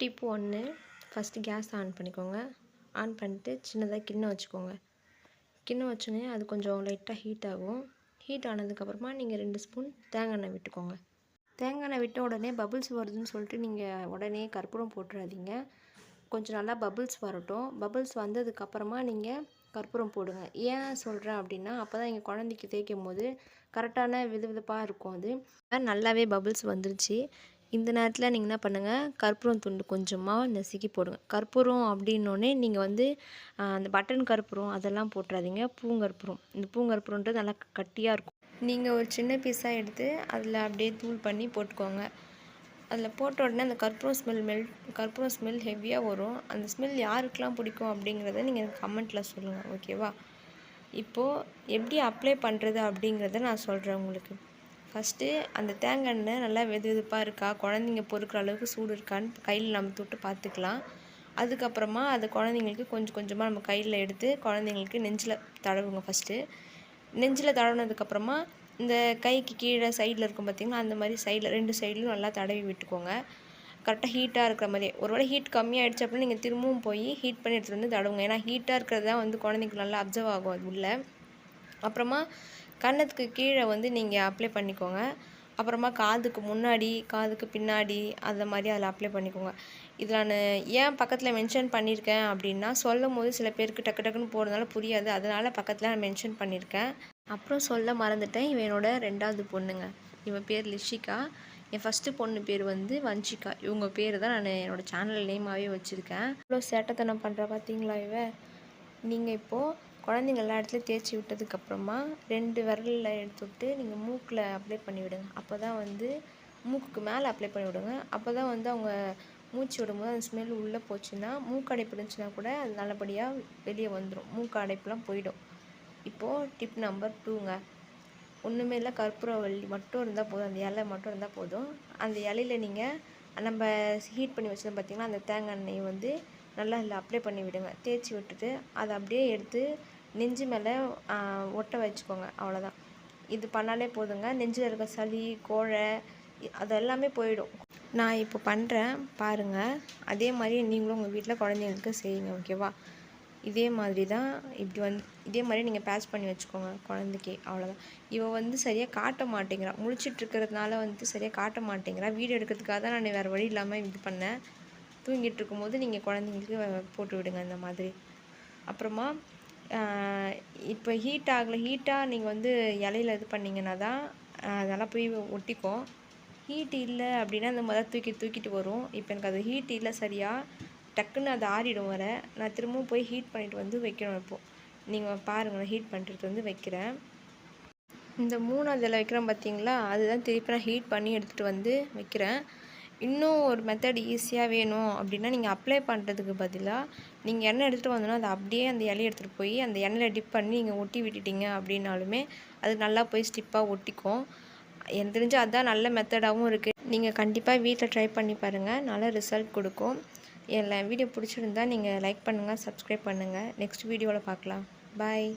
Tip ஒன்று first gas on பண்ணிக்கோங்க. On பண்ணிட்டு சின்னதாக கிண்ணம் வச்சுக்கோங்க. கிண்ணம் வச்சோன்னே அது கொஞ்சம் லைட்டாக ஹீட் ஆகும். ஹீட் ஆனதுக்கப்புறமா நீங்கள் ரெண்டு ஸ்பூன் தேங்காய் எண்ணெய் விட்டுக்கோங்க. தேங்காய் எண்ணெய் விட்ட உடனே பபுள்ஸ் வருதுன்னு சொல்லிட்டு நீங்கள் உடனே கற்பூரம் போட்டுறாதீங்க. கொஞ்சம் நல்லா பபுள்ஸ் வரட்டும். பபுள்ஸ் வந்ததுக்கப்புறமா நீங்கள் கற்பூரம் போடுங்க. ஏன் சொல்கிறேன் அப்படின்னா அப்போ தான் எங்கள் குழந்தைக்கு தேய்க்கும் போது கரெக்டான விதவிதப்பாக இருக்கும் அது. நல்லாவே பபுள்ஸ் வந்துருச்சு. இந்த நேரத்தில் நீங்கள் என்ன பண்ணுங்கள் கற்பூரம் துண்டு கொஞ்சமாக நசுக்கி போடுங்க. கற்பூரம் அப்படின்னோடனே நீங்கள் வந்து அந்த பட்டன் கற்பூரம் அதெல்லாம் போட்டுறாதீங்க. பூங்கற்பூரம். இந்த பூங்கற்பூரன்றது நல்லா கட்டியாக இருக்கும். நீங்கள் ஒரு சின்ன பீஸாக எடுத்து அதில் அப்படியே தூள் பண்ணி போட்டுக்கோங்க. அதில் போட்ட உடனே அந்த கற்பூரம் ஸ்மெல் மெல் கற்பூரம் ஸ்மெல் ஹெவியாக வரும். அந்த ஸ்மெல் யாருக்கெலாம் பிடிக்கும் அப்படிங்கிறத நீங்கள் கமெண்ட்டில் சொல்லுங்கள் ஓகேவா இப்போது எப்படி அப்ளை பண்ணுறது அப்படிங்கிறத நான் சொல்கிறேன் உங்களுக்கு. ஃபஸ்ட்டு அந்த தேங்காய் எண்ணெய் நல்லா வெது வெதுப்பாக இருக்கா? குழந்தைங்க பொறுக்கிற அளவுக்கு சூடு இருக்கான்னு கையில் நம்ம தொட்டு பார்த்துக்கலாம். அதுக்கப்புறமா அது குழந்தைங்களுக்கு கொஞ்சம் கொஞ்சமாக நம்ம கையில் எடுத்து குழந்தைங்களுக்கு நெஞ்சில் தடவுங்க ஃபஸ்ட்டு நெஞ்சில் தடவுனதுக்கப்புறமா இந்த கைக்கு கீழே சைடில் இருக்கும் பார்த்திங்கன்னா அந்த மாதிரி சைடில் ரெண்டு சைட்லையும் நல்லா தடவி விட்டுக்கோங்க. கரெக்டாக ஹீட்டாக இருக்கிற மாதிரி ஒரு வேளை ஹீட் கம்மியாகிடுச்சு அப்படின்னா நீங்கள் திரும்பவும் போய் ஹீட் பண்ணி எடுத்துகிட்டு வந்து தடவுங்க. ஏன்னா ஹீட்டாக இருக்கிறது தான் வந்து குழந்தைங்களுக்கு நல்லா அப்சர்வ் ஆகும் அது உள்ள. அப்புறமா கன்னத்துக்கு கீழே வந்து நீங்கள் அப்ளை பண்ணிக்கோங்க. அப்புறமா காதுக்கு முன்னாடி காதுக்கு பின்னாடி அந்த மாதிரி அதில் அப்ளை பண்ணிக்கோங்க. இதில் நான் ஏன் பக்கத்தில் மென்ஷன் பண்ணியிருக்கேன் அப்படின்னா சொல்லும் போது சில பேருக்கு டக்கு டக்குன்னு போகிறதுனால புரியாது. அதனால் பக்கத்தில் நான் மென்ஷன் பண்ணியிருக்கேன் அப்புறம் சொல்ல மறந்துட்டேன். இவன் என்னோட ரெண்டாவது பொண்ணுங்க. இவன் பேர் லிஷிகா. என் ஃபஸ்ட்டு பொண்ணு பேர் வந்து வஞ்சிகா. இவங்க பேர் தான் நான் என்னோடய சேனல் நேமாகவே வச்சுருக்கேன். இவ்வளோ சேட்டத்தனம் பண்ணுற பார்த்தீங்களா இவ? நீங்கள் இப்போது குழந்தைங்க எல்லா இடத்துலையும் தேய்ச்சி விட்டதுக்கப்புறமா ரெண்டு விரலில் எடுத்து விட்டு நீங்கள் மூக்கில் அப்ளை பண்ணி விடுங்க. அப்போ தான் வந்து மூக்குக்கு மேலே அப்ளை பண்ணி விடுங்க. அப்போ தான் வந்து அவங்க மூச்சு விடும்போது அந்த ஸ்மெல் உள்ளே போச்சுன்னா மூக்கு அடைப்பு இருந்துச்சுன்னா கூட அது நல்லபடியாக வெளியே வந்துடும் மூக்கு அடைப்புலாம் போயிடும். இப்போது டிப் நம்பர் டூங்க ஒன்றுமே இல்லை கற்பூரவள்ளி மட்டும் இருந்தால் போதும். அந்த இலை மட்டும் இருந்தால் போதும். அந்த இலையில நீங்கள் நம்ம ஹீட் பண்ணி வச்சது பார்த்திங்கன்னா அந்த தேங்காய் எண்ணெயை வந்து நல்லா இதில் அப்ளை பண்ணி விடுங்க. தேய்ச்சி விட்டுட்டு அதை அப்படியே எடுத்து நெஞ்சு மேலே ஒட்ட வச்சுக்கோங்க. அவ்வளோதான் இது பண்ணாலே போதுங்க. நெஞ்சில் இருக்க சளி கோழை அது எல்லாமே போயிடும். நான் இப்போ பண்ணுறேன் பாருங்கள் அதே மாதிரி நீங்களும் உங்கள் வீட்டில் குழந்தைங்களுக்கு செய்யுங்க. ஓகேவா இதே மாதிரி தான் இப்படி வந்து இதே மாதிரி நீங்கள் பேஸ் பண்ணி வச்சுக்கோங்க குழந்தைக்கே. அவ்வளோதான் இவள் வந்து சரியாக காட்ட மாட்டேங்கிறா. முழிச்சிட்டு இருக்கிறதுனால வந்து சரியாக காட்ட மாட்டேங்கிறா. வீடியோ எடுக்கிறதுக்காக தான் நான் வேறு வழி இல்லாமல் இது பண்ணேன். தூங்கிட்டு இருக்கும்போது நீங்கள் குழந்தைங்களுக்கு போட்டு விடுங்க இந்த மாதிரி. அப்புறமா இப்போ ஹீட் ஆகலை ஹீட்டாக நீங்கள் வந்து இலையில இது பண்ணிங்கன்னா தான் அதெல்லாம் போய் ஒட்டிக்கும். ஹீட் இல்லை அப்படின்னா அந்த முதல் தூக்கி தூக்கிட்டு வரும். இப்போ எனக்கு அது ஹீட் இல்லை சரியாக டக்குன்னு அது ஆறிடும் வர. நான் திரும்பவும் போய் ஹீட் பண்ணிவிட்டு வந்து வைக்கணும் இப்போது நீங்கள் பாருங்கள் ஹீட் பண்ணுறது வந்து வைக்கிறேன். இந்த மூணாவது இலை வைக்கிறேன் பார்த்தீங்களா அதுதான் திருப்பி நான் ஹீட் பண்ணி எடுத்துகிட்டு வந்து வைக்கிறேன். இன்னும் ஒரு மெத்தட் ஈஸியாக வேணும் அப்படின்னா நீங்கள் அப்ளை பண்ணுறதுக்கு பதிலாக நீங்கள் எண்ணெய் எடுத்துகிட்டு வந்தோன்னா அதை அப்படியே அந்த இலையை எடுத்துகிட்டு போய் அந்த எண்ணெயில் டிப் பண்ணி நீங்கள் ஒட்டி விட்டுட்டீங்க அப்படின்னாலுமே அது நல்லா போய் ஸ்டிப்பாக ஒட்டிக்கும். எனக்கு தெரிஞ்சு அதுதான் நல்ல மெத்தடாகவும் இருக்குது நீங்கள் கண்டிப்பாக வீட்டில் ட்ரை பண்ணி பாருங்கள் நல்ல ரிசல்ட் கொடுக்கும். என் வீடியோ பிடிச்சிருந்தா நீங்கள் லைக் பண்ணுங்கள் சப்ஸ்கிரைப் பண்ணுங்கள் நெக்ஸ்ட் வீடியோவில் பார்க்கலாம். பாய்